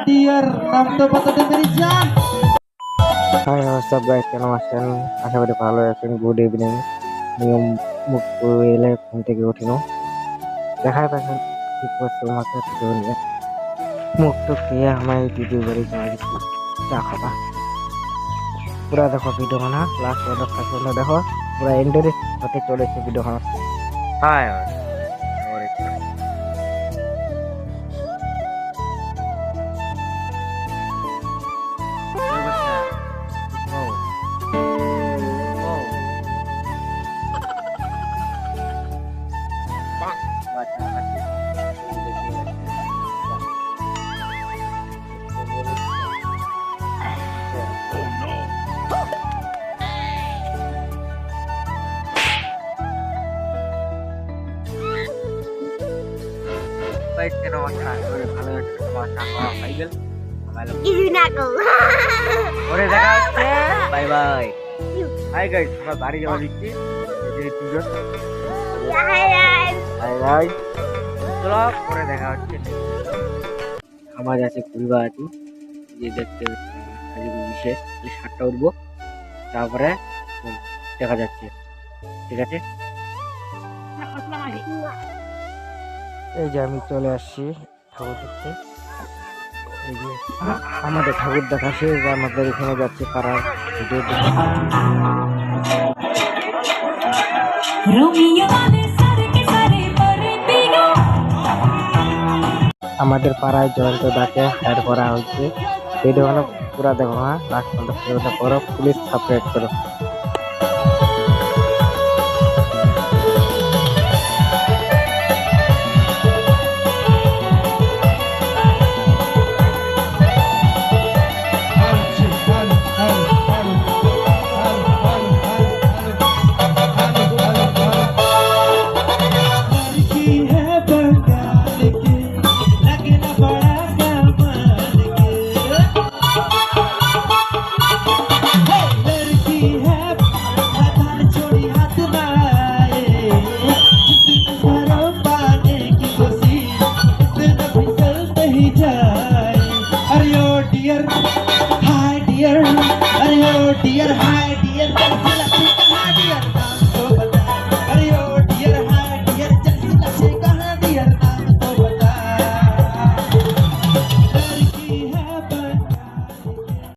Deer নামটা বাতাতে পেরেছেন high সব গাইস কেমন আছেন আশা করি ভালো আছেন গুড ইভিনিং নিয়ম মুখ এলে ঘুম থেকে উঠিনো দেখা পাচ্ছেন কি করছে মাকে ভিডিও নিয়ে মুখ তো খেয়ে আমার ভিডিও করে জমা দিচ্ছি চা খাবা পুরা দেখো ভিডিও খানা লাস্ট পর্যন্ত দেখো পুরা এন্ডারে হতে চলেছে ভিডিও খানা হাই ভালো একটা তোমার টাকা পাইবেল কিছু না গো ওরে দেখা হচ্ছে। বাই বাই হাই গাইস আমরা বাড়ি যাওয়া দিচ্ছি দুজন। হাই হাই চলো পরে দেখা হচ্ছে। আমার আছে কুলবা আছি যে দেখতে বিশেষ। সাতটা উঠবো। তারপরে দেখা যাচ্ছে। ঠিক আছে? এই যে আমি চলে আসছি ঠাকুর দেখতে। এই যে আমাদের ঠাকুর দেখা শেষ আমাদের এখানে যাচ্ছে পাড়ার আমাদের পাড়ায় জয়ন্ত দাকে হায়ার করা হয়েছে। ভিডিও পুরা দেখো হ্যাঁ? পুলিশ সাপোর্ট করো। dear, hi, dear, dear.